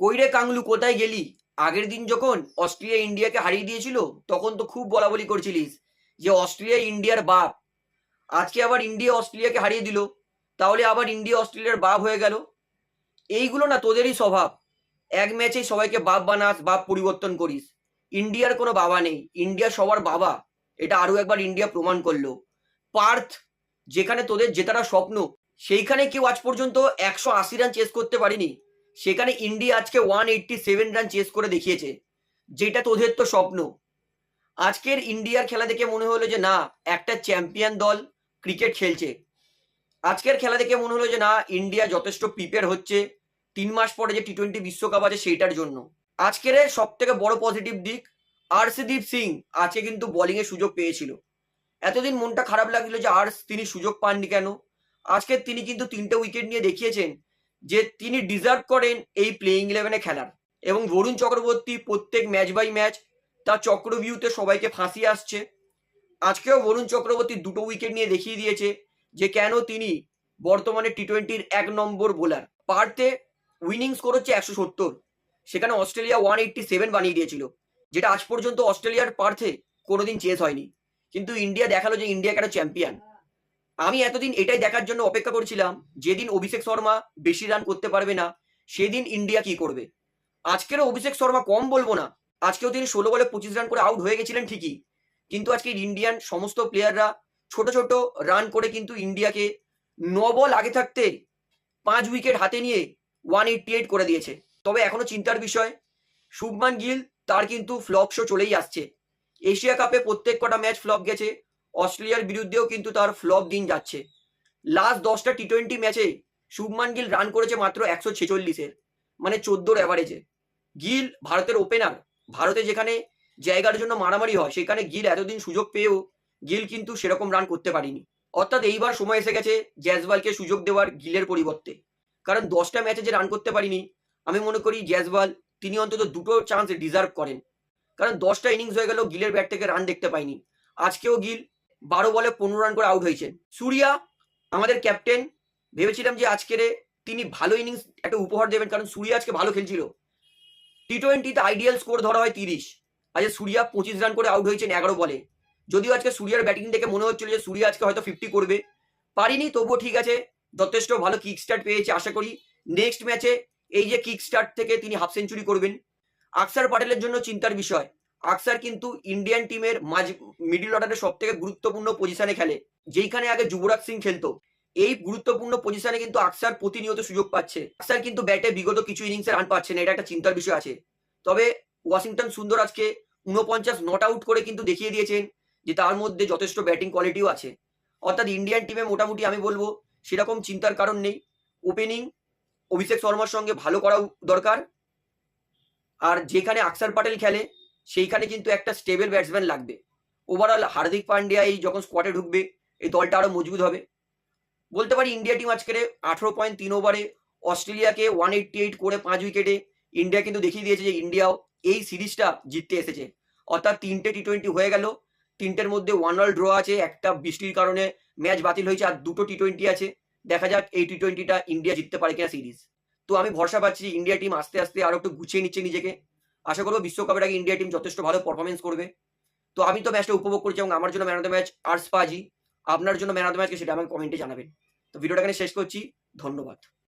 কইরে কাংলু, কোথায় গেলি? আগের দিন যখন অস্ট্রেলিয়া ইন্ডিয়াকে হারিয়ে দিয়েছিল, তখন তো খুব বলা বলি করছিলিস যে অস্ট্রেলিয়া ইন্ডিয়ার বাপ। আজকে আবার ইন্ডিয়া অস্ট্রেলিয়াকে হারিয়ে দিল, তাহলে আবার ইন্ডিয়া অস্ট্রেলিয়ার বাপ হয়ে গেল? এইগুলো না তোদেরই স্বভাব। এক ম্যাচেই সবাইকে বাপ বানাস, বাপ পরিবর্তন করিস। ইন্ডিয়ার কোনো বাবা নেই, ইন্ডিয়া সবার বাবা। এটা আরও একবার ইন্ডিয়া প্রমাণ করল। পার্থ, যেখানে তোদের জেতাটা স্বপ্ন, সেইখানে কেউ আজ পর্যন্ত একশো আশি রান চেস করতে পারেনি। সেখানে ইন্ডিয়া আজকে one eighty seven run chase করে দেখিয়েছে। যেটা তোদের তো স্বপ্ন। আজকের ইন্ডিয়ার খেলা দেখে মনে হলো যে, না, একটা চ্যাম্পিয়ন দল ক্রিকেট খেলছে। আজকের খেলা দেখে মনে হলো যে, না, ইন্ডিয়া যথেষ্ট প্রিপেয়ার হচ্ছে তিন মাস পরে যে টি টোয়েন্টি বিশ্বকাপ আছে সেইটার জন্য। আজকের সব থেকে বড় পজিটিভ দিক, আরশদীপ সিং আজকে কিন্তু বোলিংয়ের সুযোগ পেয়েছিল। এতদিন মনটা খারাপ লাগছিল যে আর্স তিনি সুযোগ পাননি কেন? আজকে তিনি কিন্তু তিনটে উইকেট নিয়ে দেখিয়েছেন। যে তিনি ডিজার্ভ করেন এই প্লেইং ইলেভেনে খেলার। এবং বরুণ চক্রবর্তী প্রত্যেক ম্যাচ বাই ম্যাচ তার চক্রভিউতে সবাইকে ফাঁসিয়ে আসছে। আজকেও বরুণ চক্রবর্তী দুটো উইকেট নিয়ে দেখিয়ে দিয়েছে যে কেন তিনি বর্তমানে টি টোয়েন্টির এক নম্বর বোলার পার্থে উইনিং স্কোর হচ্ছে একশো সত্তর। সেখানে অস্ট্রেলিয়া ওয়ান এইটটি সেভেন বানিয়ে দিয়েছিল। যেটা আজ পর্যন্ত অস্ট্রেলিয়ার পার্থে কোনোদিন চেস হয়নি। কিন্তু ইন্ডিয়া দেখাল যে ইন্ডিয়া কেন চ্যাম্পিয়ন আমি এতদিন এটাই দেখার জন্য অপেক্ষা করছিলাম, যেদিন অভিষেক শর্মা বেশি রান করতে পারবে না, সেদিন ইন্ডিয়া কি করবে। আজকেরও অভিষেক শর্মা কম বলব না, আজকেও তিনি ষোলো বলে পঁচিশ রান করে আউট হয়ে গেছিলেন ঠিকই, কিন্তু আজকে ইন্ডিয়ান সমস্ত প্লেয়াররা ছোট ছোট রান করে কিন্তু ইন্ডিয়াকে ন বল আগে থাকতে পাঁচ উইকেট হাতে নিয়ে ওয়ান এইটটি এইট করে দিয়েছে। তবে এখনও চিন্তার বিষয়, শুভমান গিল তার কিন্তু ফ্লপ শো চলেই আসছে। এশিয়া কাপে প্রত্যেক কটা ম্যাচ ফ্লপ গেছে অস্ট্রেলিয়ার বিরুদ্ধেও কিন্তু তার ফ্লপ দিন যাচ্ছে। লাস্ট দশটা টি টোয়েন্টি ম্যাচে শুভমান গিল রান করেছে মাত্র একশো ছেচল্লিশের মানে চোদ্দোর অ্যাভারেজে গিল ভারতের ওপেনার ভারতে যেখানে জায়গার জন্য মারামারি হয়, সেখানে গিল এতদিন সুযোগ পেয়েও গিল কিন্তু সেরকম রান করতে পারেনি। অর্থাৎ এইবার সময় এসে গেছে জ্যাজবালকে সুযোগ দেওয়ার গিলের পরিবর্তে। কারণ দশটা ম্যাচে যে রান করতে পারিনি, আমি মনে করি জ্যাজবাল তিনি অন্তত দুটো চান্স ডিজার্ভ করেন। কারণ দশটা ইনিংস হয়ে গেল গিলের ব্যাট থেকে রান দেখতে পাইনি। আজকেও গিল বারো বলে পনেরো রান করে আউট হয়েছেন সুরিয়া, আমাদের ক্যাপ্টেন ভেবেছিলাম যে আজকের তিনি ভালো ইনিংস একটা উপহার দেবেন, কারণ সুরিয়া আজকে ভালো খেলছিল। টি টোয়েন্টিতে আইডিয়াল স্কোর ধরা হয় তিরিশ। আজকে সুরিয়া পঁচিশ রান করে আউট হয়েছেন এগারো বলে। যদিও আজকে সুরিয়ার ব্যাটিং দেখে মনে হচ্ছিল যে সুরিয়া আজকে হয়তো ফিফটি করবে। পারিনি, তবুও ঠিক আছে। যথেষ্ট ভালো কিক স্টার্ট পেয়েছে, আশা করি। নেক্সট ম্যাচে এই যে কিক স্টার্ট থেকে তিনি হাফ সেঞ্চুরি করবেন। আকসার পাটেলের জন্য চিন্তার বিষয়। আকসার কিন্তু ইন্ডিয়ান টিমের মাঝ মিডিল অর্ডারের সব থেকে গুরুত্বপূর্ণ পজিশনে খেলে, যেইখানে আগে যুবরাজ সিং খেলতো। এই গুরুত্বপূর্ণ পজিশনে কিন্তু আকসার প্রতিনিয়ত সুযোগ পাচ্ছে। আকসার কিন্তু ব্যাটে বিগত কিছু ইনিংসে রান পাচ্ছে না, এটা একটা চিন্তার বিষয় আছে। তবে ওয়াশিংটন সুন্দর আজকে উনপঞ্চাশ নট আউট করে কিন্তু দেখিয়ে দিয়েছেন যে তার মধ্যে যথেষ্ট ব্যাটিং কোয়ালিটিও আছে। অর্থাৎ ইন্ডিয়ান টিমে মোটামুটি আমি বলব, সেরকম চিন্তার কারণ নেই। ওপেনিং অভিষেক শর্মার সঙ্গে ভালো করা দরকার। আর যেখানে আকসার পাটেল খেলে সেইখানে কিন্তু একটা স্টেবল ব্যাটসম্যান লাগবে। ওভারঅল হার্দিক পান্ডিয়া এই যখন স্কোয়াডে ঢুকবে, এই দলটা আরও মজবুত হবে। বলতে পারি ইন্ডিয়া টিম আজকের আঠেরো পয়েন্ট তিন ওভারে অস্ট্রেলিয়াকে ওয়ান এইটটি এইট করে পাঁচ উইকেটে ইন্ডিয়া কিন্তু দেখিয়ে দিয়েছে যে ইন্ডিয়াও এই সিরিজটা জিততে এসেছে। অর্থাৎ তিনটে টি টোয়েন্টি হয়ে গেল, তিনটের মধ্যে ওয়ান অল ড্র আছে, একটা বৃষ্টির কারণে ম্যাচ বাতিল হয়েছে, আর দুটো টি টোয়েন্টি আছে। দেখা যাক এই টি টোয়েন্টিটা ইন্ডিয়া জিততে পারে কিনা সিরিজ। তো আমি ভরসা পাচ্ছি ইন্ডিয়া টিম আস্তে আস্তে আরও একটু গুছিয়ে নিচ্ছে নিজেকে। আশা করব বিশ্বকাপের আগে ইন্ডিয়া টিম যথেষ্ট ভালো পারফরমেন্স করবে। তো আমি তো ম্যাচটা উপভোগ করছি এবং আমার জন্য man of the match Arsh পাজি। আপনার জন্য ম্যান অফ দ্য ম্যাচকে সেটা আমাকে কমেন্টে জানাবেন। তো ভিডিওটা এখানে শেষ করছি। ধন্যবাদ।